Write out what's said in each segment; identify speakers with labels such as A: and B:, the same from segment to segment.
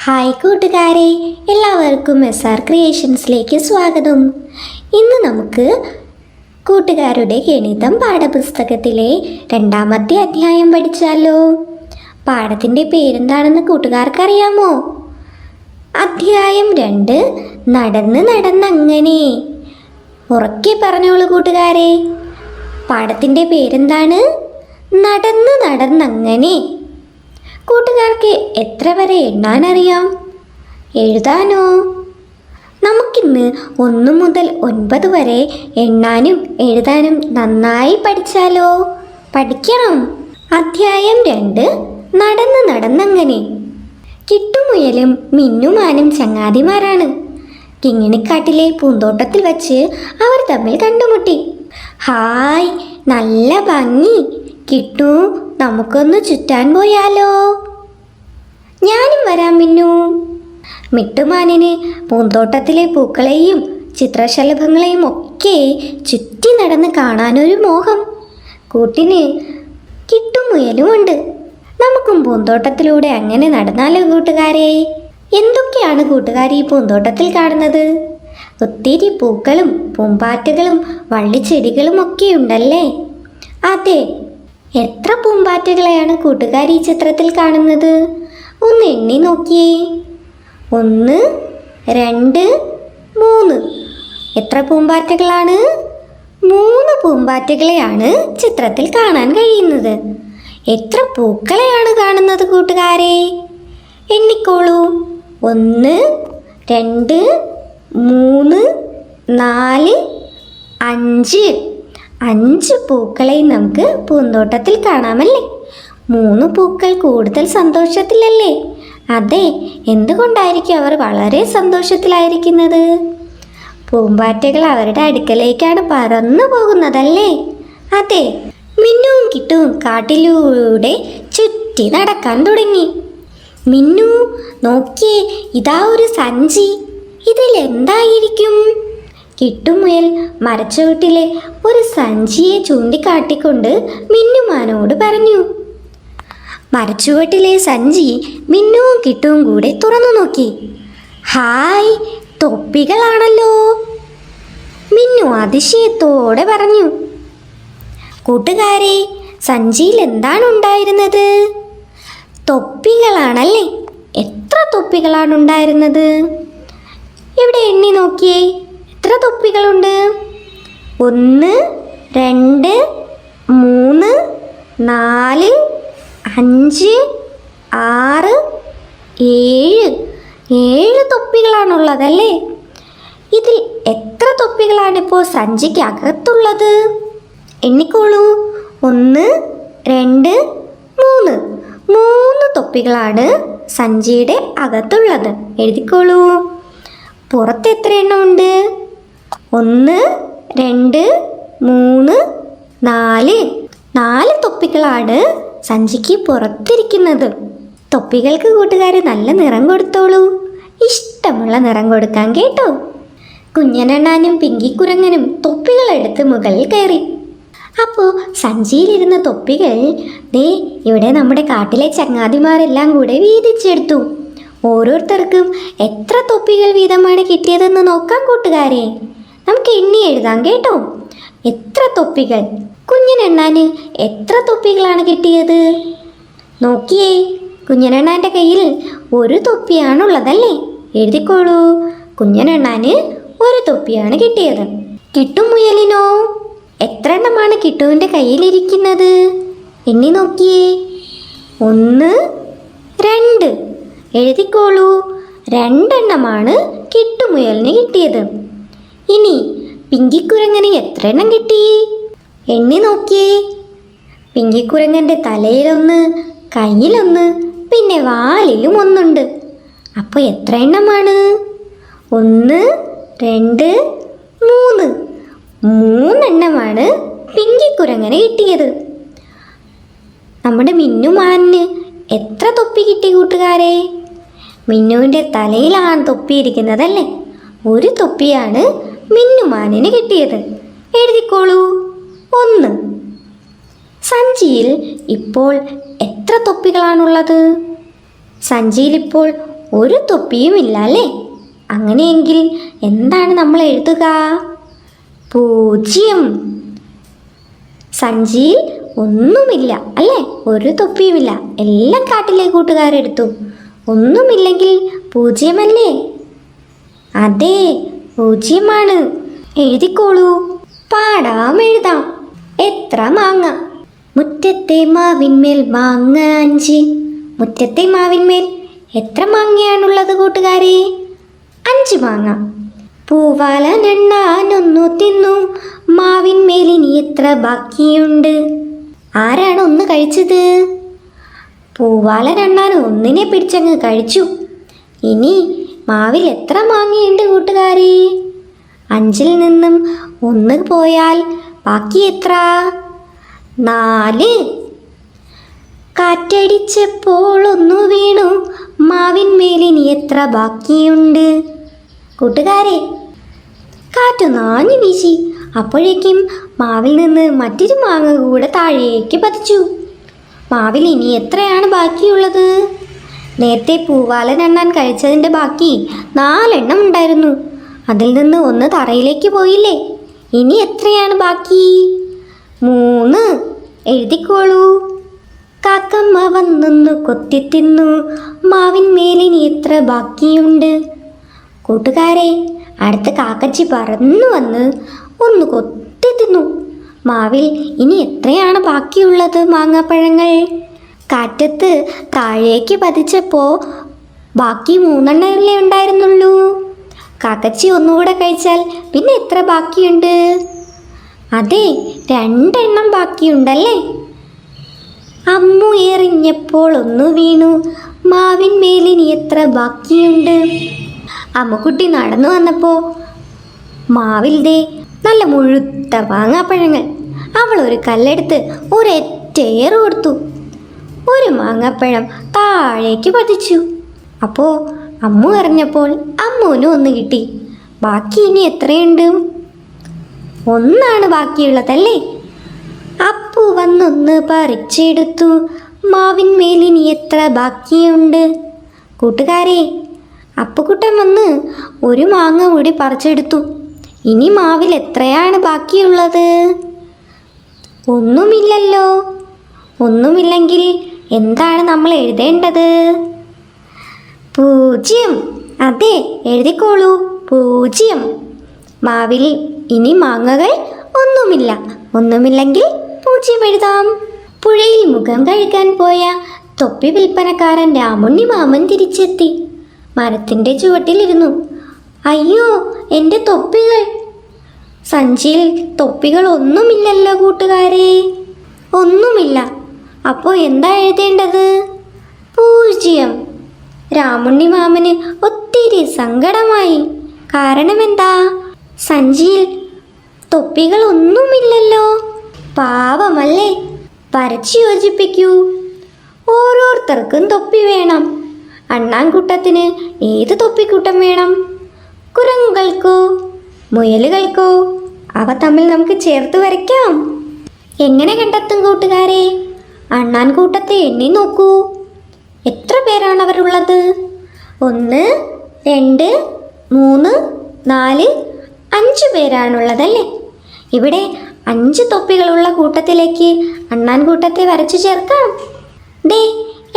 A: Hi കൂട്ടുകാരെ എല്ലാവർക്കും S R ക്രിയേഷൻസിലേക്ക് സ്വാഗതം. ഇന്ന് നമുക്ക് കൂട്ടുകാരുടെ ഗണിതം പാഠപുസ്തകത്തിലെ രണ്ടാമത്തെ അധ്യായം പഠിച്ചാലോ? പാഠത്തിന്റെ പേരെന്താണെന്ന് കൂട്ടുകാർക്കറിയാമോ? അധ്യായം രണ്ട് നടന്ന് നടന്നങ്ങനെ. ഉറക്കെ പറഞ്ഞോളൂ കൂട്ടുകാരെ. പാഠത്തിന്റെ പേരെന്താണ്? നടന്ന് നടന്നങ്ങനെ. കൂട്ടുകാർക്ക് എത്ര വരെ എണ്ണാനറിയാം? എഴുതാനോ? നമുക്കിന്ന് ഒന്ന് മുതൽ ഒൻപത് വരെ എണ്ണാനും എഴുതാനും നന്നായി പഠിച്ചാലോ? പഠിക്കണം. അധ്യായം രണ്ട് നടന്ന് നടന്നങ്ങനെ. കിട്ടുമുയലും മിന്നുമാനും ചങ്ങാതിമാരാണ്. കിങ്ങിണിക്കാട്ടിലെ പൂന്തോട്ടത്തിൽ വച്ച് അവർ തമ്മിൽ കണ്ടുമുട്ടി. ഹായ് നല്ല ഭംഗി. കിട്ടു നമുക്കൊന്ന് ചുറ്റാൻ പോയാലോ? ഞാനും വരാം മിന്നു. മിട്ടുമാനിന് പൂന്തോട്ടത്തിലെ പൂക്കളെയും ചിത്രശലഭങ്ങളെയും ഒക്കെ ചുറ്റി നടന്ന് കാണാനൊരു മോഹം. കൂട്ടിന് കിട്ടുമുയലുമുണ്ട്. നമുക്കും പൂന്തോട്ടത്തിലൂടെ അങ്ങനെ നടന്നാലോ കൂട്ടുകാരെ? എന്തൊക്കെയാണ് കൂട്ടുകാർ ഈ പൂന്തോട്ടത്തിൽ കാണുന്നത്? ഒത്തിരി പൂക്കളും പൂമ്പാറ്റകളും വള്ളിച്ചെടികളും ഒക്കെ ഉണ്ടല്ലേ? അതെ എത്ര പൂമ്പാറ്റകളെയാണ് കൂട്ടുകാർ ഈ ചിത്രത്തിൽ കാണുന്നത്? ഒന്ന് എണ്ണി നോക്കിയേ. ഒന്ന് രണ്ട് മൂന്ന്. എത്ര പൂമ്പാറ്റകളാണ്? മൂന്ന് പൂമ്പാറ്റകളെയാണ് ചിത്രത്തിൽ കാണാൻ കഴിയുന്നത്. എത്ര പൂക്കളെയാണ് കാണുന്നത് കൂട്ടുകാരെ? എണ്ണിക്കോളൂ. ഒന്ന് രണ്ട് മൂന്ന് നാല് അഞ്ച്. അഞ്ച് പൂക്കളെ നമുക്ക് പൂന്തോട്ടത്തിൽ കാണാമല്ലേ? മൂന്ന് പൂക്കൾ കൂടുതൽ സന്തോഷത്തിലല്ലേ? അതെ എന്തുകൊണ്ടായിരിക്കും അവർ വളരെ സന്തോഷത്തിലായിരിക്കുന്നത്? പൂമ്പാറ്റകൾ അവരുടെ അടുക്കലേക്കാണ് പറന്നു പോകുന്നതല്ലേ? അതെ മിന്നുവും കിട്ടും കാട്ടിലൂടെ ചുറ്റി നടക്കാൻ തുടങ്ങി. മിന്നു നോക്കിയേ ഇതാ ഒരു സഞ്ചി. ഇതിൽ എന്തായിരിക്കും കിട്ടുമുയൽ മരച്ചുവട്ടിലെ ഒരു സഞ്ചിയെ ചൂണ്ടിക്കാട്ടിക്കൊണ്ട് മിന്നുമാനോട് പറഞ്ഞു മരച്ചുവട്ടിലെ സഞ്ചി മിന്നുവും കിട്ടുവും കൂടെ തുറന്നു നോക്കി. ഹായ് തൊപ്പികളാണല്ലോ. മിന്നു അതിശയത്തോടെ പറഞ്ഞു കൂട്ടുകാരെ സഞ്ചിയിൽ എന്താണ് ഉണ്ടായിരുന്നത്? തൊപ്പികളാണല്ലേ? എത്ര തൊപ്പികളാണ് ഉണ്ടായിരുന്നത്? ഇവിടെ എണ്ണി നോക്കിയേ? എത്ര തൊപ്പികളുണ്ട്? ഒന്ന് രണ്ട് മൂന്ന് നാല് അഞ്ച് ആറ് ഏഴ്. ഏഴ് തൊപ്പികളാണുള്ളതല്ലേ? ഇതിൽ എത്ര തൊപ്പികളാണിപ്പോൾ സഞ്ചിക്ക് അകത്തുള്ളത്? എണ്ണിക്കോളൂ. ഒന്ന് രണ്ട് മൂന്ന്. മൂന്ന് തൊപ്പികളാണ് സഞ്ചിയുടെ അകത്തുള്ളത്. എഴുതിക്കോളൂ. പുറത്ത് എത്ര എണ്ണം ഉണ്ട് ഒന്ന് രണ്ട് മൂന്ന് നാല്. നാല് തൊപ്പികളാണ് സഞ്ചിക്ക് പുറത്തിരിക്കുന്നത്. തൊപ്പികൾക്ക് കൂട്ടുകാർ നല്ല നിറം കൊടുത്തോളൂ. ഇഷ്ടമുള്ള നിറം കൊടുക്കാൻ കേട്ടോ. കുഞ്ഞനണ്ണാനും പിങ്കിക്കുരങ്ങനും തൊപ്പികൾ എടുത്ത് മുകളിൽ കയറി. അപ്പോൾ സഞ്ചിയിലിരുന്ന തൊപ്പികൾ ദേ ഇവിടെ നമ്മുടെ കാട്ടിലെ ചങ്ങാതിമാരെല്ലാം കൂടെ വീതിച്ചെടുത്തു. ഓരോരുത്തർക്കും എത്ര തൊപ്പികൾ വീതമാണ് കിട്ടിയതെന്ന് നോക്കാം കൂട്ടുകാരെ. നമുക്ക് എണ്ണി എഴുതാം കേട്ടോ. എത്ര തൊപ്പികൾ? കുഞ്ഞനെണ്ണാന് എത്ര തൊപ്പികളാണ് കിട്ടിയത്? നോക്കിയേ കുഞ്ഞനെണ്ണാന്റെ കയ്യിൽ ഒരു തൊപ്പിയാണുള്ളതല്ലേ? എഴുതിക്കോളൂ. കുഞ്ഞനെണ്ണാന് ഒരു തൊപ്പിയാണ് കിട്ടിയത്. കിട്ടും മുയലിനോ? എത്ര എണ്ണമാണ് കിട്ടുവിന്റെ കയ്യിലിരിക്കുന്നത്? എണ്ണി നോക്കിയേ. ഒന്ന് രണ്ട്. എഴുതിക്കോളൂ. രണ്ടെണ്ണമാണ് കിട്ടുമുയലിന് കിട്ടിയത്. ഇനി പിങ്കിക്കുരങ്ങന് എത്ര എണ്ണം കിട്ടി? എണ്ണി നോക്കിയേ. പിങ്കിക്കുരങ്ങന്റെ തലയിലൊന്ന് കയ്യിലൊന്ന് പിന്നെ വാലിലും ഒന്നുണ്ട്. അപ്പോൾ എത്ര എണ്ണമാണ് ഒന്ന് രണ്ട് മൂന്ന്. മൂന്നെണ്ണമാണ് പിങ്കിക്കുരങ്ങനെ കിട്ടിയത്. നമ്മുടെ മിന്നുമാനിന് എത്ര തൊപ്പി കിട്ടി കൂട്ടുകാരെ? മിന്നുവിന്റെ തലയിലാണ് തൊപ്പിയിരിക്കുന്നതല്ലേ? ഒരു തൊപ്പിയാണ് മിന്നുമാനിന് കിട്ടിയത്. എഴുതിക്കോളൂ. ഒന്ന്. സഞ്ചിയിൽ ഇപ്പോൾ എത്ര തൊപ്പികളാണുള്ളത്? സഞ്ചിയിൽ ഇപ്പോൾ ഒരു തൊപ്പിയും ഇല്ല അല്ലേ? അങ്ങനെയെങ്കിൽ എന്താണ് നമ്മൾ എഴുതുക? പൂജ്യം. സഞ്ചിയിൽ ഒന്നുമില്ല അല്ലേ? ഒരു തൊപ്പിയുമില്ല. എല്ലാം കാട്ടിലെ കൂട്ടുകാരെടുത്തു. ഒന്നുമില്ലെങ്കിൽ പൂജ്യമല്ലേ? അതെ. പൂജ്യമാണ്. എഴുതിക്കോളൂ. പാടാം എഴുതാം. എത്ര മാങ്ങ? മുറ്റത്തെ മാവിന്മേൽ മാങ്ങ അഞ്ച്. മുറ്റത്തെ മാവിന്മേൽ എത്ര മാങ്ങയാണുള്ളത് കൂട്ടുകാരെ? അഞ്ച് മാങ്ങ. പൂവാല നെണ്ണാനൊന്നു തിന്നു. മാവിന്മേൽ ഇനി എത്ര ബാക്കിയുണ്ട്? ആരാണ് ഒന്ന് കഴിച്ചത്? പൂവാല രണ്ടാൻ ഒന്നിനെ പിടിച്ചങ്ങ് കഴിച്ചു. ഇനി മാവിൽ എത്ര മാങ്ങയുണ്ട് കൂട്ടുകാരി? അഞ്ചിൽ നിന്നും ഒന്ന് പോയാൽ ബാക്കി എത്ര? നാല്. കാറ്റടിച്ചപ്പോൾ ഒന്നു വീണു. മാവിന്മേലിനി എത്ര ബാക്കിയുണ്ട്? കൂട്ടുകാരെ കാറ്റു നാഞ്ഞു വീശി. അപ്പോഴേക്കും മാവിൽ നിന്ന് മറ്റൊരു മാങ്ങ കൂടെ താഴേക്ക് പതിച്ചു. മാവിൽ ഇനി എത്രയാണ് ബാക്കിയുള്ളത്? നേരത്തെ പൂവാലൻ എണ്ണാൻ കഴിച്ചതിന്റെ ബാക്കി നാലെണ്ണം ഉണ്ടായിരുന്നു. അതിൽ നിന്ന് ഒന്ന് തറയിലേക്ക് പോയില്ലേ? ഇനി എത്രയാണ് ബാക്കി? മൂന്ന്. എഴുതിക്കോളൂ. കാക്കമ്മ വന്നൊന്ന് കൊത്തി കൊത്തിത്തിന്നു മാവിന്മേലിനി എത്ര ബാക്കിയുണ്ട്? കൂട്ടുകാരെ അടുത്ത കാക്കച്ചി പറന്നു വന്ന് ഒന്ന് കൊത്തി തിന്നു. മാവിൽ ഇനി എത്രയാണ് ബാക്കിയുള്ളത് മാങ്ങാപ്പഴങ്ങൾ? കാറ്റത്ത് താഴേക്ക് പതിച്ചപ്പോൾ ബാക്കി മൂന്നെണ്ണമല്ലേ ഉണ്ടായിരുന്നുള്ളൂ. കാക്കച്ചി ഒന്നുകൂടെ കഴിച്ചാൽ പിന്നെ എത്ര ബാക്കിയുണ്ട്? അതെ രണ്ടെണ്ണം ബാക്കിയുണ്ടല്ലേ? അമ്മു എറിഞ്ഞപ്പോൾ ഒന്ന് വീണു. മാവിന്മേലിനി എത്ര ബാക്കിയുണ്ട്? അമ്മുക്കുട്ടി നടന്നു വന്നപ്പോൾ മാവിൽദേ നല്ല മുഴുത്ത മാങ്ങാപ്പഴങ്ങൾ. അവൾ ഒരു കല്ലെടുത്ത് ഒരൊറ്റയേറ് കൊടുത്തു. ഒരു മാങ്ങാപ്പഴം താഴേക്ക് പതിച്ചു. അപ്പോൾ അമ്മു അറിഞ്ഞപ്പോൾ അമ്മുവിന് ഒന്ന് കിട്ടി. ബാക്കി ഇനി എത്രയുണ്ട്? ഒന്നാണ് ബാക്കിയുള്ളതല്ലേ? അപ്പു വന്നൊന്ന് പറിച്ചെടുത്തു. മാവിന്മേലിനി എത്ര ബാക്കിയുണ്ട്? കൂട്ടുകാരെ അപ്പുക്കുട്ടൻ വന്ന് ഒരു മാങ്ങ കൂടി പറിച്ചെടുത്തു. ഇനി മാവിൽ എത്രയാണ് ബാക്കിയുള്ളത്? ഒന്നുമില്ലല്ലോ. ഒന്നുമില്ലെങ്കിൽ എന്താണ് നമ്മൾ എഴുതേണ്ടത്? പൂജ്യം. അതെ എഴുതിക്കോളൂ. പൂജ്യം. മാവിൽ ഇനി മാങ്ങകൾ ഒന്നുമില്ല. ഒന്നുമില്ലെങ്കിൽ പൂജ്യം എഴുതാം. പുഴയിൽ മുഖം കഴുകാൻ പോയ തൊപ്പി വിൽപ്പനക്കാരൻ രാമുണ്ണി മാമൻ തിരിച്ചെത്തി. മരത്തിന്റെ ചുവട്ടിലിരുന്നു അയ്യോ എന്റെ തൊപ്പികൾ. സഞ്ചിയിൽ തൊപ്പികൾ ഒന്നുമില്ലല്ലോ കൂട്ടുകാരെ. ഒന്നുമില്ല. അപ്പോൾ എന്താ എഴുതേണ്ടത്? പൂജ്യം. രാമുണ്ണി മാമന് ഒത്തിരി സങ്കടമായി. കാരണം എന്താ സഞ്ചിയിൽ തൊപ്പികൾ ഒന്നുമില്ലല്ലോ പാവമല്ലേ? വരച്ചു യോജിപ്പിക്കൂ. ഓരോരുത്തർക്കും തൊപ്പി വേണം. അണ്ണാൻകൂട്ടത്തിന് ഏത് തൊപ്പിക്കൂട്ടം വേണം? കുരങ്ങുകൾക്കോ മുയലുകൾക്കോ? അവ തമ്മിൽ നമുക്ക് ചേർത്ത് വരയ്ക്കാം. എങ്ങനെ കണ്ടെത്തും കൂട്ടുകാരെ? അണ്ണാൻ കൂട്ടത്തെ എണ്ണി നോക്കൂ. എത്ര പേരാണ് അവരുള്ളത്? ഒന്ന് രണ്ട് മൂന്ന് നാല് അഞ്ച് പേരാണുള്ളതല്ലേ? ഇവിടെ അഞ്ച് തൊപ്പികളുള്ള കൂട്ടത്തിലേക്ക് അണ്ണാൻ കൂട്ടത്തെ വരച്ചു ചേർക്കാം. ദേ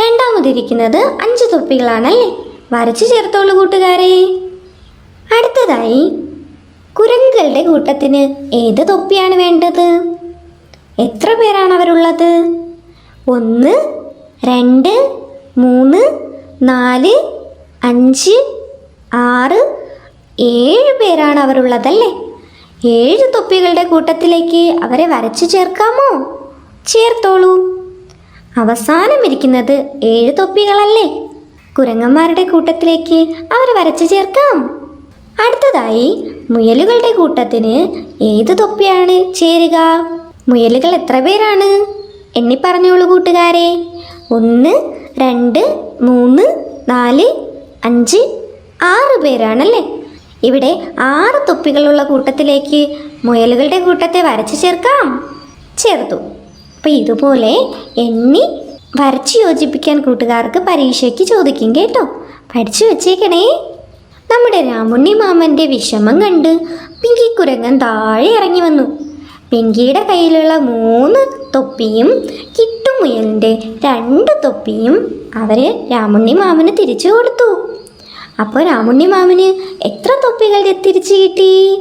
A: രണ്ടാമതിരിക്കുന്നത് അഞ്ച് തൊപ്പികളാണല്ലേ? വരച്ചു ചേർത്തോളൂ കൂട്ടുകാരെ. അടുത്തതായി കുരങ്ങുകളുടെ കൂട്ടത്തിന് ഏത് തൊപ്പിയാണ് വേണ്ടത്? എത്ര പേരാണ് അവരുള്ളത്? ഒന്ന് രണ്ട് മൂന്ന് നാല് അഞ്ച് ആറ് ഏഴ് പേരാണ് അവരുള്ളതല്ലേ? ഏഴ് തൊപ്പികളുടെ കൂട്ടത്തിലേക്ക് അവരെ വരച്ചു ചേർക്കാമോ? ചേർത്തോളൂ. അവസാനം ഇരിക്കുന്നത് ഏഴ് തൊപ്പികളല്ലേ? കുരങ്ങന്മാരുടെ കൂട്ടത്തിലേക്ക് അവരെ വരച്ചു ചേർക്കാം. അടുത്തതായി മുയലുകളുടെ കൂട്ടത്തിന് ഏത് തൊപ്പിയാണ് ചേരുക? മുയലുകൾ എത്ര പേരാണ്? എണ്ണി പറഞ്ഞോളൂ കൂട്ടുകാരെ. ഒന്ന് രണ്ട് മൂന്ന് നാല് അഞ്ച് ആറ് പേരാണല്ലേ? ഇവിടെ ആറ് തൊപ്പികളുള്ള കൂട്ടത്തിലേക്ക് മുയലുകളുടെ കൂട്ടത്തെ വരച്ചു ചേർക്കാം. ചേർത്തു. അപ്പോൾ ഇതുപോലെ എണ്ണി വരച്ചു യോജിപ്പിക്കാൻ കൂട്ടുകാർക്ക് പരീക്ഷയ്ക്ക് ചോദിക്കും കേട്ടോ. പഠിച്ചു വെച്ചേക്കണേ. നമ്മുടെ രാമുണ്ണി മാമന്റെ വിഷമം കണ്ട് പിങ്കി കുരങ്ങൻ താഴെ ഇറങ്ങി വന്നു. പിങ്കിയുടെ കയ്യിലുള്ള മൂന്ന് തൊപ്പിയും കിട്ടുമുയലിന്റെ രണ്ട് തൊപ്പിയും അവർ രാമുണ്ണി മാമന് തിരിച്ചു കൊടുത്തു. അപ്പോൾ രാമുണ്ണി മാമന് എത്ര തൊപ്പികൾ തിരിച്ചു കിട്ടി?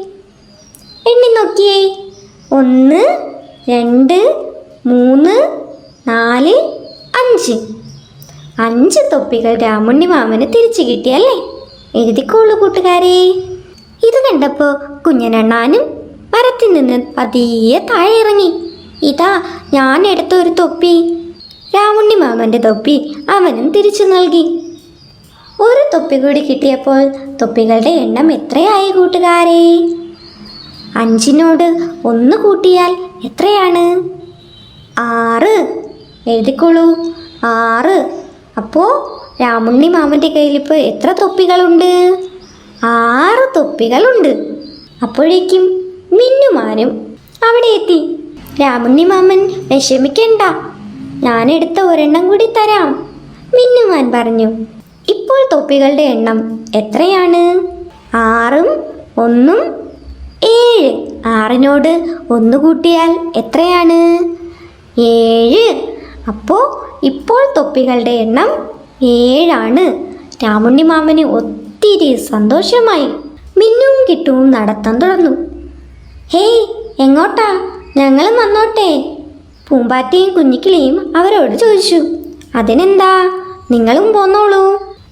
A: എണ്ണി നോക്കിയേ. ഒന്ന് രണ്ട് മൂന്ന് നാല് അഞ്ച്. അഞ്ച് തൊപ്പികൾ രാമുണ്ണി മാമന് തിരിച്ചു കിട്ടിയല്ലേ എഴുതിക്കോളൂ കൂട്ടുകാരെ. ഇത് കണ്ടപ്പോൾ കുഞ്ഞനണ്ണാനും മരത്തിൽ നിന്ന് പതിയെ താഴെ ഇറങ്ങി. ഇതാ ഞാൻ എടുത്ത ഒരു തൊപ്പി. രാമുണ്ണി മാമന്റെ തൊപ്പി അവനും തിരിച്ചു നൽകി. ഒരു തൊപ്പി കൂടി കിട്ടിയപ്പോൾ തൊപ്പികളുടെ എണ്ണം എത്രയായി കൂട്ടുകാരെ? അഞ്ചിനോട് ഒന്ന് കൂട്ടിയാൽ എത്രയാണ്? ആറ്. എഴുതിക്കോളൂ. ആറ്. അപ്പോൾ രാമുണ്ണി മാമന്റെ കയ്യിലിപ്പോൾ എത്ര തൊപ്പികളുണ്ട്? ആറ് തൊപ്പികളുണ്ട്. അപ്പോഴേക്കും മിന്നുമാനും അവിടെ എത്തി. രാമുണ്ണി മാമൻ വിഷമിക്കണ്ട. ഞാൻ എടുത്ത ഒരെണ്ണം കൂടി തരാം മിന്നുമാൻ പറഞ്ഞു. ഇപ്പോൾ തൊപ്പികളുടെ എണ്ണം എത്രയാണ്? ആറും ഒന്നും ഏഴ്. ആറിനോട് ഒന്ന് കൂട്ടിയാൽ എത്രയാണ്? ഏഴ്. അപ്പോൾ ഇപ്പോൾ തൊപ്പികളുടെ എണ്ണം ഏഴാണ്. രാമുണ്ണി മാമന് ഒത്തിരി സന്തോഷമായി. മിന്നും കിട്ടുവും നടത്താൻ തുടർന്നു. ഹേയ് എങ്ങോട്ടാ? ഞങ്ങളും വന്നോട്ടെ. പൂമ്പാറ്റയും കുഞ്ഞിക്കിളിയും അവരോട് ചോദിച്ചു അതിനെന്താ? നിങ്ങളും പോന്നോളൂ.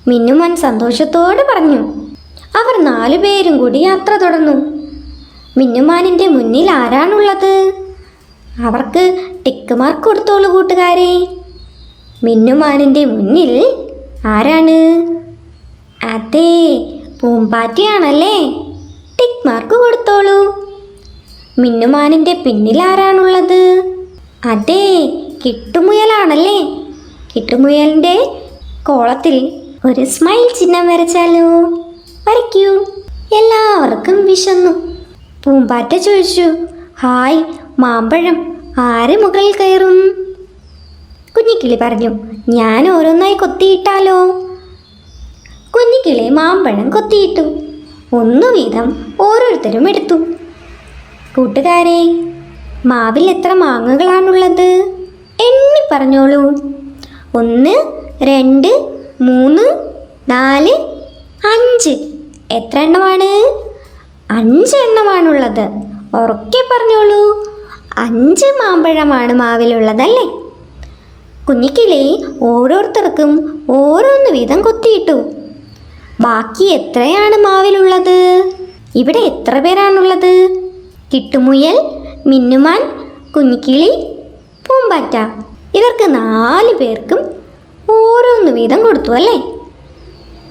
A: മിന്നുമൻ സന്തോഷത്തോടെ പറഞ്ഞു അവർ നാലുപേരും കൂടി യാത്ര തുടർന്നു മിന്നുമാനിന്റെ മുന്നിൽ ആരാണുള്ളത്? അവർക്ക് ടിക്ക് മാർക്ക് കൊടുത്തോളൂ കൂട്ടുകാരെ. മിന്നുമാനിന്റെ മുന്നിൽ ആരാണ്? അതെ പൂമ്പാറ്റയാണല്ലേ. ടിക്ക് മാർക്ക് കൊടുത്തോളൂ. മിന്നുമാനിന്റെ പിന്നിൽ ആരാണുള്ളത് അതെ കിട്ടുമുയലാണല്ലേ? കിട്ടുമുയലിന്റെ കോളത്തിൽ ഒരു സ്മൈൽ ചിഹ്നം വരച്ചാലോ? വരയ്ക്കൂ. എല്ലാവർക്കും വിശന്നു. പൂമ്പാറ്റ ചോദിച്ചു ഹായ് മാമ്പഴം ആര് മുകളിൽ കയറും? കുഞ്ഞിക്കിളി പറഞ്ഞു ഞാൻ ഓരോന്നായി കൊത്തിയിട്ടാലോ? കുഞ്ഞിക്കിളി മാമ്പഴം കൊത്തിയിട്ടു. ഒന്നു വീതം ഓരോരുത്തരും എടുത്തു. കൂട്ടുകാരെ മാവിൽ എത്ര മാങ്ങകളാണുള്ളത്? എണ്ണി പറഞ്ഞോളൂ. ഒന്ന് രണ്ട് മൂന്ന് നാല് അഞ്ച്. എത്ര എണ്ണമാണ്? അഞ്ച് എണ്ണമാണുള്ളത്. ഉറക്കെ പറഞ്ഞോളൂ. അഞ്ച് മാമ്പഴമാണ് മാവിലുള്ളതല്ലേ? കുഞ്ഞിക്കിളി ഓരോരുത്തർക്കും ഓരോന്ന് വീതം കൊത്തിയിട്ടു. ബാക്കി എത്രയാണ് മാവിലുള്ളത്? ഇവിടെ എത്ര പേരാണുള്ളത്? കിട്ടുമുയൽ മിന്നുമാൻ കുഞ്ഞിക്കിളി പൂമ്പാറ്റ. ഇവർക്ക് നാല് പേർക്കും ഓരോന്ന് വീതം കൊടുത്തു അല്ലേ?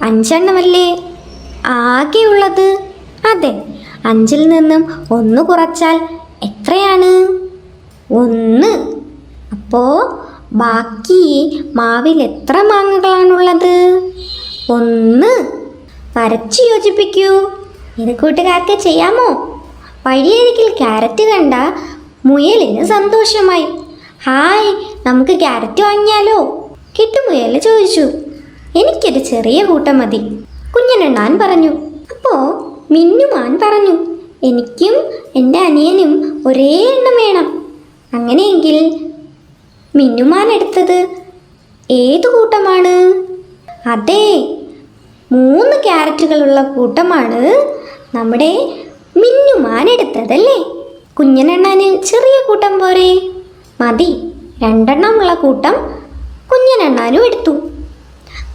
A: അഞ്ചെണ്ണമല്ലേ? ആകെയുള്ളത്? അതെ അഞ്ചിൽ നിന്നും ഒന്ന് കുറച്ചാൽ എത്രയാണ്? ഒന്ന്. അപ്പോൾ ബാക്കി മാവിൽ എത്ര മാങ്ങകളാണുള്ളത്? ഒന്ന്. വരച്ചു യോജിപ്പിക്കൂ. ഇത് കൂട്ടുകാർക്ക് ചെയ്യാമോ? വഴിയരികിൽ ക്യാരറ്റ് കണ്ട മുയലിന് സന്തോഷമായി. ഹായ് നമുക്ക് ക്യാരറ്റ് വാങ്ങിയാലോ? കിട്ടുമുയൽ ചോദിച്ചു. എനിക്കൊരു ചെറിയ കൂട്ടം മതി കുഞ്ഞനെണ്ണാൻ പറഞ്ഞു. അപ്പോൾ മിന്നുമാൻ പറഞ്ഞു എനിക്കും എന്റെ അനിയനും ഒരേ എണ്ണം വേണം. അങ്ങനെയെങ്കിൽ മിന്നുമാൻ എടുത്തത് ഏത് കൂട്ടമാണ്? അതെ മൂന്ന് ക്യാരറ്റുകളുള്ള കൂട്ടമാണ് നമ്മുടെ മിന്നുമാൻ എടുത്തതല്ലേ കുഞ്ഞനെണ്ണാന് ചെറിയ കൂട്ടം പോരെ. മതി രണ്ടെണ്ണമുള്ള കൂട്ടം കുഞ്ഞനെണ്ണാനും എടുത്തു.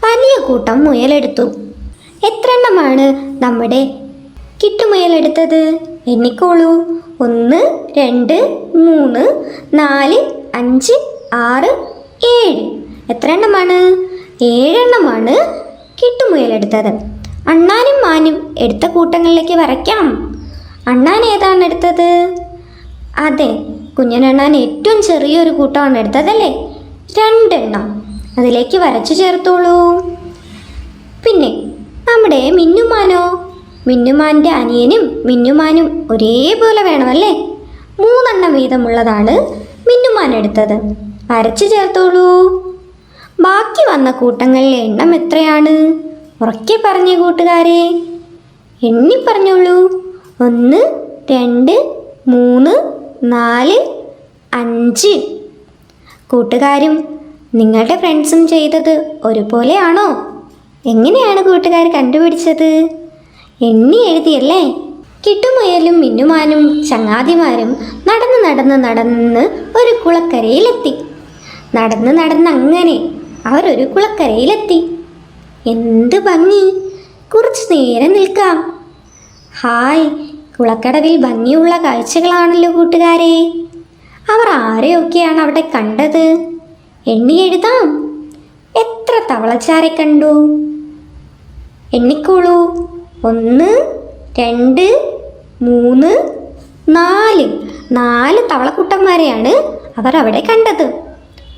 A: വലിയ കൂട്ടം മുയലെടുത്തു. എത്ര എണ്ണമാണ് നമ്മുടെ കിട്ടുമുയലെടുത്തത്? എണ്ണിക്കോളൂ. ഒന്ന് രണ്ട് മൂന്ന് നാല് അഞ്ച് ആറ് ഏഴ്. എത്ര എണ്ണമാണ് ഏഴെണ്ണമാണ് കിട്ടുമുയലെടുത്തത്. അണ്ണാനും മാനും എടുത്ത കൂട്ടങ്ങളിലേക്ക് വരയ്ക്കാം. അണ്ണാൻ ഏതാണ് എടുത്തത് അതെ കുഞ്ഞനണ്ണാൻ ഏറ്റവും ചെറിയൊരു കൂട്ടമാണ് എടുത്തതല്ലേ? രണ്ടെണ്ണം. അതിലേക്ക് വരച്ചു ചേർത്തോളൂ. പിന്നെ നമ്മുടെ മിന്നുമാനോ? മിന്നുമാന്റെ അനിയനും മിന്നുമാനും ഒരേപോലെ വേണമല്ലേ? മൂന്നെണ്ണം വീതമുള്ളതാണ് മിന്നുമാൻ എടുത്തത്. വരച്ചു ചേർത്തോളൂ. ബാക്കി വന്ന കൂട്ടങ്ങളിലെ എണ്ണം എത്രയാണ്? ഉറക്കെ പറഞ്ഞു കൂട്ടുകാരെ. എണ്ണി പറഞ്ഞോളൂ ഒന്ന് രണ്ട് മൂന്ന് നാല് അഞ്ച്. കൂട്ടുകാരും നിങ്ങളുടെ ഫ്രണ്ട്സും ചെയ്തത് ഒരുപോലെയാണോ? എങ്ങനെയാണ് കൂട്ടുകാർ കണ്ടുപിടിച്ചത്? എണ്ണി എഴുതിയല്ലേ? കിട്ടുമുയലും മിന്നുമാനും ചങ്ങാതിമാരും നടന്ന് നടന്ന് നടന്ന് ഒരു കുളക്കരയിലെത്തി. നടന്ന് നടന്ന് അങ്ങനെ അവരൊരു കുളക്കരയിലെത്തി. എന്ത് ഭംഗി! കുറച്ചു നേരം നിൽക്കാം. ഹായ്. കുളക്കടവിൽ ഭംഗിയുള്ള കാഴ്ചകളാണല്ലോ കൂട്ടുകാരെ. അവർ ആരെയൊക്കെയാണ് അവിടെ കണ്ടത്? എണ്ണി എഴുതാം. എത്ര തവളച്ചാരെ കണ്ടു? എണ്ണിക്കോളൂ. ഒന്ന് രണ്ട് മൂന്ന് നാല്. നാല് തവളക്കുട്ടന്മാരെയാണ് അവർ അവിടെ കണ്ടത്.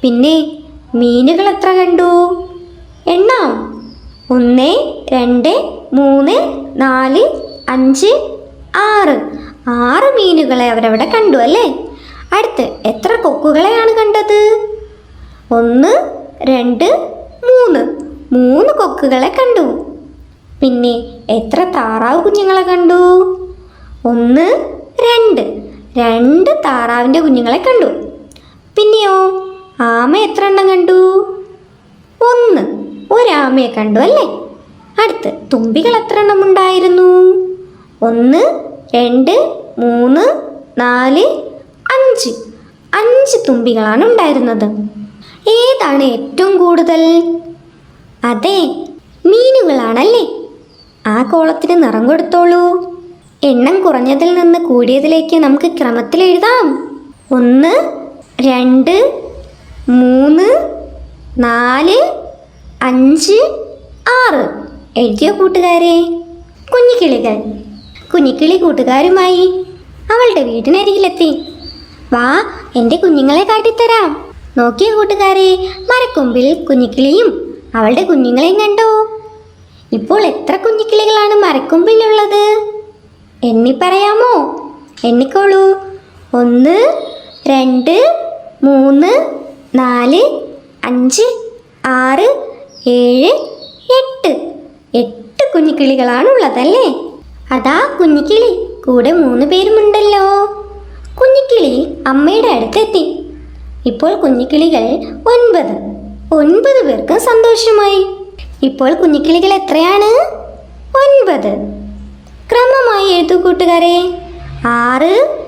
A: പിന്നെ മീനുകൾ എത്ര കണ്ടു? എണ്ണാം. ഒന്ന് രണ്ട് മൂന്ന് നാല് അഞ്ച് ആറ്. ആറ് മീനുകളെ അവരവിടെ കണ്ടു അല്ലേ? അടുത്ത് എത്ര കൊക്കുകളെയാണ് കണ്ടത്? ഒന്ന് രണ്ട് മൂന്ന്. മൂന്ന് കൊക്കുകളെ കണ്ടു. പിന്നെ എത്ര താറാവ് കുഞ്ഞുങ്ങളെ കണ്ടു? ഒന്ന് രണ്ട്. രണ്ട് താറാവിന്റെ കുഞ്ഞുങ്ങളെ കണ്ടു. പിന്നെയോ ആമ എത്ര എണ്ണം കണ്ടു? ഒന്ന്. ഒരാമയെ കണ്ടു അല്ലേ? അടുത്ത് തുമ്പികൾ എത്ര എണ്ണം ഉണ്ടായിരുന്നു? ഒന്ന് രണ്ട് മൂന്ന് നാല് അഞ്ച്. അഞ്ച് തുമ്പികളാണ് ഉണ്ടായിരുന്നത്. ഏതാണ് ഏറ്റവും കൂടുതൽ? അതെ മീനുകളാണല്ലേ. ആ കോളത്തിന് നിറം കൊടുത്തോളൂ. എണ്ണം കുറഞ്ഞതിൽ നിന്ന് കൂടിയതിലേക്ക് നമുക്ക് ക്രമത്തിൽ എഴുതാം. ഒന്ന് രണ്ട് മൂന്ന് നാല് അഞ്ച് ആറ്. എഴുതിയോ കൂട്ടുകാരെ? കുഞ്ഞിക്കിളികൾ കുഞ്ഞിക്കിളി കൂട്ടുകാരുമായി അവളുടെ വീടിനരികിലെത്തി. വാ എന്റെ കുഞ്ഞുങ്ങളെ കാട്ടിത്തരാം. നോക്കിയ കൂട്ടുകാരെ മരക്കൊമ്പിൽ കുഞ്ഞിക്കിളിയും അവളുടെ കുഞ്ഞുങ്ങളെയും കണ്ടോ? ഇപ്പോൾ എത്ര കുഞ്ഞിക്കിളികളാണ് മരക്കൊമ്പിലുള്ളത്? എണ്ണി പറയാമോ? എണ്ണിക്കോളൂ. ഒന്ന് രണ്ട് മൂന്ന് നാല് അഞ്ച് ആറ് ഏഴ് എട്ട്. എട്ട് കുഞ്ഞിക്കിളികളാണുള്ളതല്ലേ? അതാ കുഞ്ഞിക്കിളി. കൂടെ മൂന്ന് പേരുമുണ്ടല്ലോ. കുഞ്ഞിക്കിളി അമ്മയുടെ അടുത്തെത്തി. ഇപ്പോൾ കുഞ്ഞിക്കിളികൾ ഒൻപത്. ഒൻപത് പേർക്കും സന്തോഷമായി. ഇപ്പോൾ കുഞ്ഞിക്കിളികൾ എത്രയാണ്? ഒൻപത്. ക്രമമായി എഴുതൂ കൂട്ടുകാരെ. ആറ്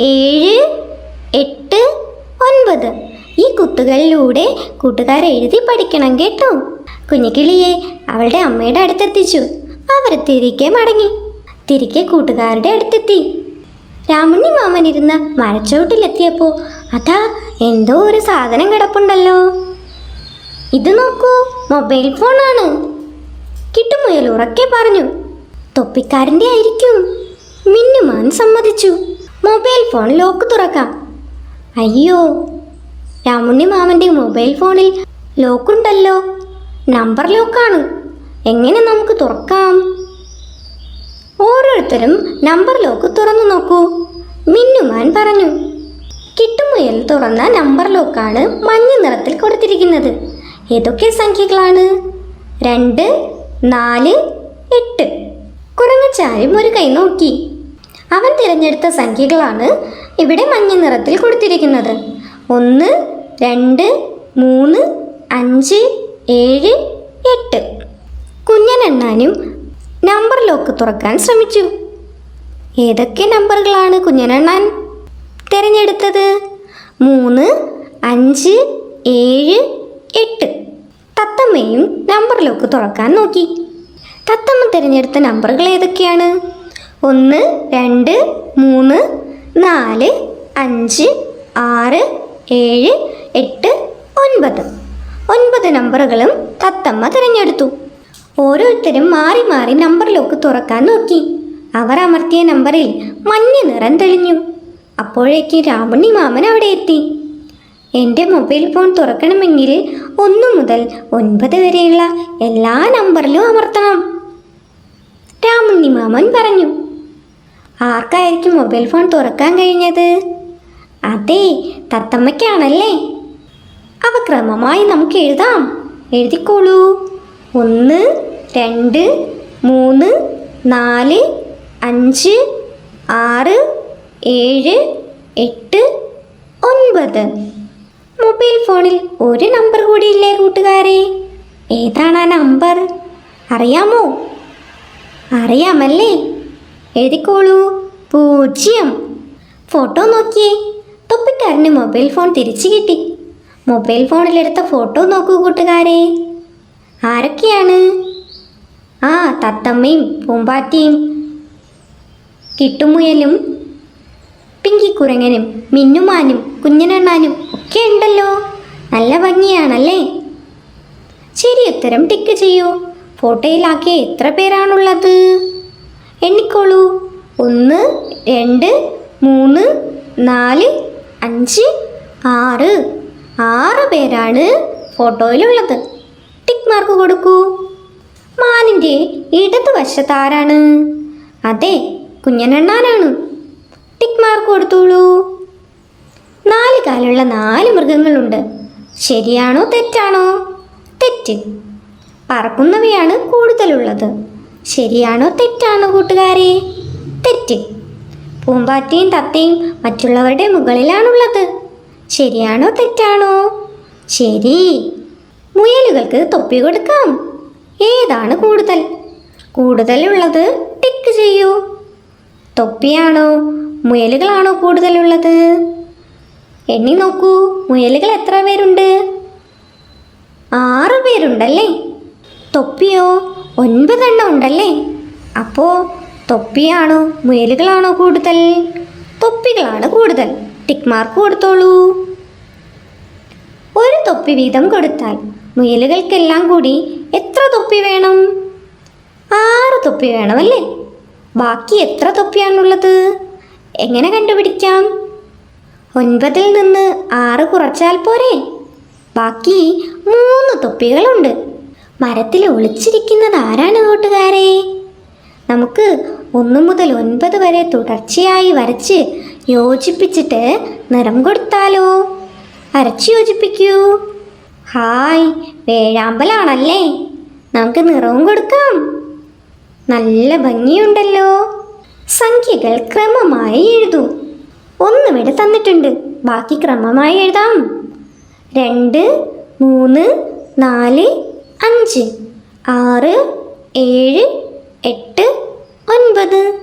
A: ഏഴ് എട്ട് ഒൻപത്. ഈ കുത്തുകളിലൂടെ കൂട്ടുകാർ എഴുതി പഠിക്കണം കേട്ടോ. കുഞ്ഞിക്കിളിയെ അവളുടെ അമ്മയുടെ അടുത്തെത്തിച്ചു. അവർ തിരികെ മടങ്ങി. തിരികെ കൂട്ടുകാരുടെ അടുത്തെത്തി. രാമുണ്ണി മാമൻ ഇരുന്ന മരച്ചോട്ടിലെത്തിയപ്പോൾ അതാ എന്തോ ഒരു സാധനം കിടപ്പുണ്ടല്ലോ. ഇത് നോക്കൂ മൊബൈൽ ഫോണാണ്. കിട്ടുമുയൽ ഉറക്കെ പറഞ്ഞു തൊപ്പിക്കാരന്റെ ആയിരിക്കും. മിന്നുമാൻ സമ്മതിച്ചു മൊബൈൽ ഫോൺ ലോക്ക് തുറക്കാം. അയ്യോ രാമുണ്ണി മാമന്റെ മൊബൈൽ ഫോണിൽ ലോക്കുണ്ടല്ലോ നമ്പർ ലോക്കാണ് എങ്ങനെ നമുക്ക് തുറക്കാം? ഓരോരുത്തരും നമ്പർ ലോക്ക് തുറന്നു നോക്കൂ. മിന്നുമാൻ പറഞ്ഞു കിട്ടുമുയൽ തുറന്ന നമ്പർ ലോക്കാണ് മഞ്ഞ നിറത്തിൽ കൊടുത്തിരിക്കുന്നത്. ഏതൊക്കെ സംഖ്യകളാണ്? രണ്ട് നാല് എട്ട്. കുരങ്ങച്ചാരും ഒരു കൈ നോക്കി. അവൻ തിരഞ്ഞെടുത്ത സംഖ്യകളാണ് ഇവിടെ മഞ്ഞ നിറത്തിൽ കൊടുത്തിരിക്കുന്നത്. ഒന്ന് രണ്ട് മൂന്ന് അഞ്ച് ഏഴ് എട്ട്. കുഞ്ഞനെണ്ണാനും നമ്പർ ലോക്ക് തുറക്കാൻ ശ്രമിച്ചു. ഏതൊക്കെ നമ്പറുകളാണ് കുഞ്ഞനണ്ണാൻ? തിരഞ്ഞെടുത്തത് മൂന്ന് അഞ്ച് ഏഴ് എട്ട്. തത്തമ്മയും നമ്പർ ലോക്ക് തുറക്കാൻ നോക്കി. തത്തമ്മ തിരഞ്ഞെടുത്ത നമ്പറുകൾ ഏതൊക്കെയാണ്? ഒന്ന് രണ്ട് മൂന്ന് നാല് അഞ്ച് ആറ് ഏഴ് എട്ട് ഒൻപത്. ഒൻപത് നമ്പറുകളും തത്തമ്മ തിരഞ്ഞെടുത്തു. ഓരോരുത്തരും മാറി മാറി നമ്പർ ലോക്ക് തുറക്കാൻ നോക്കി. അവർ അമർത്തിയ നമ്പറിൽ മഞ്ഞ നിറം തെളിഞ്ഞു. അപ്പോഴേക്ക് രാമണ്ണി മാമൻ അവിടെ എത്തി. എന്റെ മൊബൈൽ ഫോൺ തുറക്കണമെങ്കിൽ ഒന്നു മുതൽ ഒൻപത് വരെയുള്ള എല്ലാ നമ്പറിലും അമർത്തണം രാമണ്ണി മാമൻ പറഞ്ഞു. ആർക്കായിരിക്കും മൊബൈൽ ഫോൺ തുറക്കാൻ കഴിഞ്ഞത്? അതെ തത്തമ്മയ്ക്കാണല്ലേ. അവ ക്രമമായി നമുക്ക് എഴുതാം. എഴുതിക്കോളൂ. ഒന്ന് രണ്ട് മൂന്ന് നാല് അഞ്ച് ആറ് ഏഴ് എട്ട് ഒൻപത്. മൊബൈൽ ഫോണിൽ ഒരു നമ്പർ കൂടിയില്ലേ കൂട്ടുകാരെ? ഏതാണ് ആ നമ്പർ? അറിയാമോ? അറിയാമല്ലേ? എഴുതിക്കോളൂ. പൂജ്യം. ഫോട്ടോ നോക്കിയേ. തൊപ്പിക്കാരന് മൊബൈൽ ഫോൺ തിരിച്ചു കിട്ടി. മൊബൈൽ ഫോണിലെടുത്ത ഫോട്ടോ നോക്കൂ കൂട്ടുകാരെ. ആരൊക്കെയാണ്? ആ തത്തമ്മയും പൂമ്പാറ്റയും. കിട്ടുമുയലും പിങ്കി കുരങ്ങനും മിന്നുമാനും കുഞ്ഞനണ്ണാനും ഒക്കെ ഉണ്ടല്ലോ. നല്ല ഭംഗിയാണല്ലേ? ശരി ഉത്തരം ടിക്ക് ചെയ്യൂ. ഫോട്ടോയിലാക്കിയ എത്ര പേരാണുള്ളത്? എണ്ണിക്കോളൂ. ഒന്ന് രണ്ട് മൂന്ന് നാല് അഞ്ച് ആറ്. ആറ് പേരാണ് ഫോട്ടോയിലുള്ളത്. ടിക്ക് മാർക്ക് കൊടുക്കൂ. മാനിന്റെ ഇടതുവശത്ത് ആരാണ്? അതെ കുഞ്ഞനെണ്ണാനാണ്. ടിക് മാർക്ക് കൊടുത്തോളൂ. നാല് കാലുള്ള നാല് മൃഗങ്ങളുണ്ട്. ശരിയാണോ തെറ്റാണോ? തെറ്റ്. പറക്കുന്നവയാണ് കൂടുതലുള്ളത്. ശരിയാണോ തെറ്റാണോ കൂട്ടുകാരെ? തെറ്റ്. പൂമ്പാറ്റയും തത്തയും മറ്റുള്ളവരുടെ മുകളിലാണുള്ളത്. ശരിയാണോ തെറ്റാണോ? ശരി. മുയലുകൾക്ക് തൊപ്പി കൊടുക്കാം. ഏതാണ് കൂടുതൽ? കൂടുതലുള്ളത് ടിക്ക് ചെയ്യൂ. തൊപ്പിയാണോ? മുയലുകളാണോ കൂടുതലുള്ളത്? എണ്ണി നോക്കൂ. മുയലുകൾ എത്ര പേരുണ്ട്? ആറ് പേരുണ്ടല്ലേ? തൊപ്പിയോ? ഒൻപതെണ്ണം ഉണ്ടല്ലേ? അപ്പോൾ തൊപ്പിയാണോ? മുയലുകളാണോ കൂടുതൽ? തൊപ്പികളാണ് കൂടുതൽ. ടിക്ക് മാർക്ക് കൊടുത്തോളൂ. ഒരു തൊപ്പി വീതം കൊടുത്താൽ മുയലുകൾക്കെല്ലാം കൂടി എത്ര തൊപ്പി വേണം? ആറ് തൊപ്പി വേണമല്ലേ? ബാക്കി എത്ര തൊപ്പിയാണുള്ളത്? എങ്ങനെ കണ്ടുപിടിക്കാം? ഒൻപതിൽ നിന്ന് ആറ് കുറച്ചാൽ പോരെ. ബാക്കി മൂന്ന് തൊപ്പികളുണ്ട്. മരത്തിൽ ഒളിച്ചിരിക്കുന്നത് ആരാണ് കൂട്ടുകാരെ? നമുക്ക് ഒന്ന് മുതൽ ഒൻപത് വരെ തുടർച്ചയായി വരച്ച് യോജിപ്പിച്ചിട്ട് നിറം കൊടുത്താലോ? വരച്ച് യോജിപ്പിക്കൂ. ഹായ് വേഴാമ്പലാണല്ലേ നമുക്ക് നിറവും കൊടുക്കാം. നല്ല ഭംഗിയുണ്ടല്ലോ. സംഖ്യകൾ ക്രമമായി എഴുതൂ. ഒന്നുമിവിടെ തന്നിട്ടുണ്ട്. ബാക്കി ക്രമമായി എഴുതാം. രണ്ട് മൂന്ന് നാല് അഞ്ച് ആറ് ഏഴ് എട്ട് ഒൻപത്.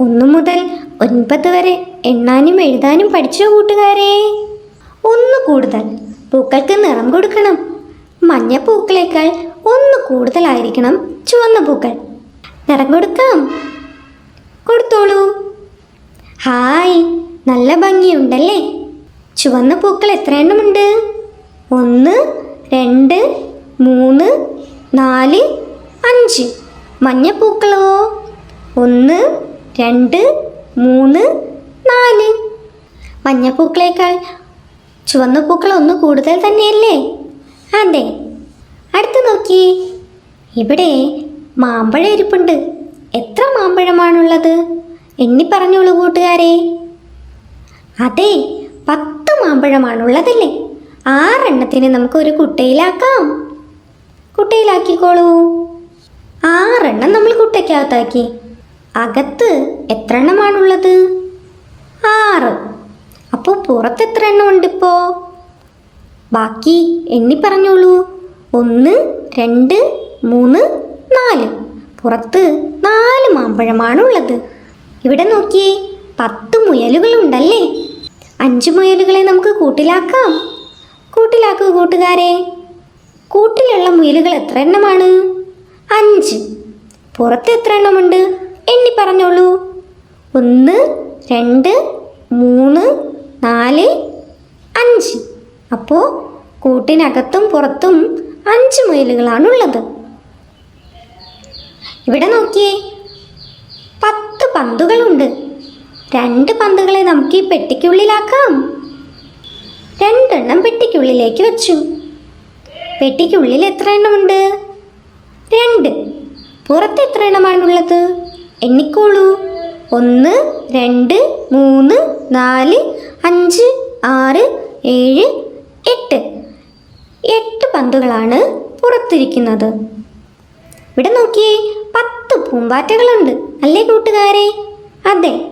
A: ഒന്ന് മുതൽ ഒൻപത് വരെ എണ്ണാനും എഴുതാനും പഠിച്ചോ കൂട്ടുകാരെ ഒന്ന് കൂടുതൽ പൂക്കൾക്ക് നിറം കൊടുക്കണം. മഞ്ഞ പൂക്കളേക്കാൾ ഒന്ന് കൂടുതലായിരിക്കണം ചുവന്ന പൂക്കൾ. നിറം കൊടുക്കാം. കൊടുത്തോളൂ. ഹായ് നല്ല ഭംഗിയുണ്ടല്ലേ? ചുവന്ന പൂക്കൾ എത്ര എണ്ണമുണ്ട് ഒന്ന് രണ്ട് മൂന്ന് നാല് അഞ്ച്. മഞ്ഞപ്പൂക്കളോ ഒന്ന് രണ്ട് മൂന്ന് നാല്. മഞ്ഞപ്പൂക്കളേക്കാൾ ചുവന്ന പൂക്കൾ ഒന്ന് കൂടുതൽ തന്നെയല്ലേ? അതെ. അടുത്ത് നോക്കിയേ ഇവിടെ മാമ്പഴ ഇരിപ്പുണ്ട്. എത്ര മാമ്പഴമാണുള്ളത്? എണ്ണി പറഞ്ഞോളൂ കൂട്ടുകാരെ. അതെ പത്ത് മാമ്പഴമാണുള്ളതല്ലേ? ആറെണ്ണത്തിന് നമുക്ക് ഒരു കുട്ടയിലാക്കാം. കുട്ടയിലാക്കിക്കോളൂ. ആറെണ്ണം നമ്മൾ കുട്ടയ്ക്കകത്താക്കി. അകത്ത് എത്ര എണ്ണമാണുള്ളത് ആറ്. അപ്പോൾ പുറത്ത് എത്ര എണ്ണം ഉണ്ട് ബാക്കി എണ്ണി പറഞ്ഞോളൂ. ഒന്ന് രണ്ട് മൂന്ന് നാല്. പുറത്ത് നാല് മാമ്പഴമാണുള്ളത്. ഇവിടെ നോക്കിയേ പത്ത് മുയലുകളുണ്ടല്ലേ? അഞ്ച് മുയലുകളെ നമുക്ക് കൂട്ടിലാക്കാം. കൂട്ടിലാക്കൂ കൂട്ടുകാരെ. കൂട്ടിലുള്ള മുയലുകൾ എത്ര എണ്ണമാണ്? അഞ്ച്. പുറത്ത് എത്ര എണ്ണമുണ്ട്? എണ്ണി പറഞ്ഞോളൂ. ഒന്ന് രണ്ട് മൂന്ന് നാല് അഞ്ച്. അപ്പോൾ കൂട്ടിനകത്തും പുറത്തും അഞ്ച് മുയലുകളാണുള്ളത് ഇവിടെ നോക്കിയേ പത്ത് പന്തുകളുണ്ട്. രണ്ട് പന്തുകളെ നമുക്ക് ഈ പെട്ടിക്കുള്ളിലാക്കാം. രണ്ടെണ്ണം പെട്ടിക്കുള്ളിലേക്ക് വെച്ചു. പെട്ടിക്കുള്ളിൽ എത്ര എണ്ണമുണ്ട് രണ്ട്. പുറത്ത് എത്ര എണ്ണമാണുള്ളത് എണ്ണിക്കോളൂ. ഒന്ന് രണ്ട് മൂന്ന് നാല് അഞ്ച് ആറ് ഏഴ് എട്ട്. എട്ട് പന്തുകളാണ് പുറത്തിരിക്കുന്നത്. ഇവിടെ നോക്കിയേ പത്ത് പൂമ്പാറ്റകളുണ്ട്. അല്ലേ കൂട്ടുകാരെ? അതെ.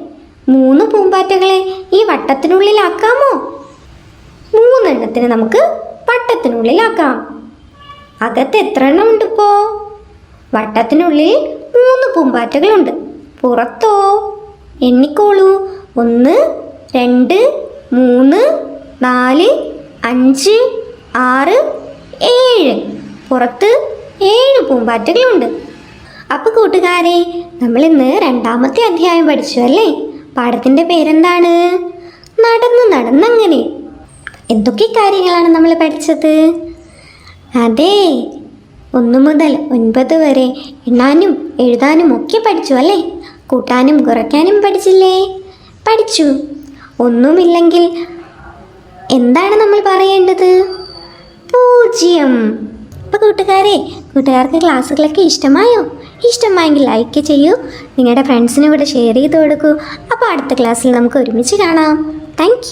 A: മൂന്ന് പൂമ്പാറ്റകളെ ഈ വട്ടത്തിനുള്ളിലാക്കാമോ? മൂന്നെണ്ണത്തിന് നമുക്ക് വട്ടത്തിനുള്ളിലാക്കാം. അകത്ത് എത്ര എണ്ണം ഉണ്ട് ഇപ്പോ? വട്ടത്തിനുള്ളിൽ മൂന്ന് പൂമ്പാറ്റകളുണ്ട്. പുറത്തോ? എണ്ണിക്കോളൂ. ഒന്ന് രണ്ട് മൂന്ന് നാല് അഞ്ച് ആറ് ഏഴ്. പുറത്ത് ഏഴ് പൂമ്പാറ്റകളുണ്ട്. അപ്പോൾ കൂട്ടുകാരെ നമ്മളിന്ന് രണ്ടാമത്തെ അധ്യായം പഠിച്ചു അല്ലേ? പാഠത്തിന്റെ പേരെന്താണ്? നടന്ന് നടന്നങ്ങനെ. എന്തൊക്കെ കാര്യങ്ങളാണ് നമ്മൾ പഠിച്ചത്? അതെ ഒന്ന് മുതൽ ഒൻപത് വരെ എണ്ണാനും എഴുതാനും ഒക്കെ പഠിച്ചു അല്ലേ? കൂട്ടാനും കുറയ്ക്കാനും പഠിച്ചില്ലേ? പഠിച്ചു. ഒന്നുമില്ലെങ്കിൽ എന്താണ് നമ്മൾ പറയേണ്ടത്? പൂജ്യം. അപ്പോൾ കൂട്ടുകാരെ കൂട്ടുകാർക്ക് ക്ലാസ്സുകളൊക്കെ ഇഷ്ടമായോ? ഇഷ്ടമായെങ്കിൽ ലൈക്ക് ചെയ്യൂ. നിങ്ങളുടെ ഫ്രണ്ട്സിനും കൂടെ ഷെയർ ചെയ്ത് കൊടുക്കൂ. അപ്പോൾ അടുത്ത ക്ലാസ്സിൽ നമുക്ക് ഒരുമിച്ച് കാണാം. താങ്ക്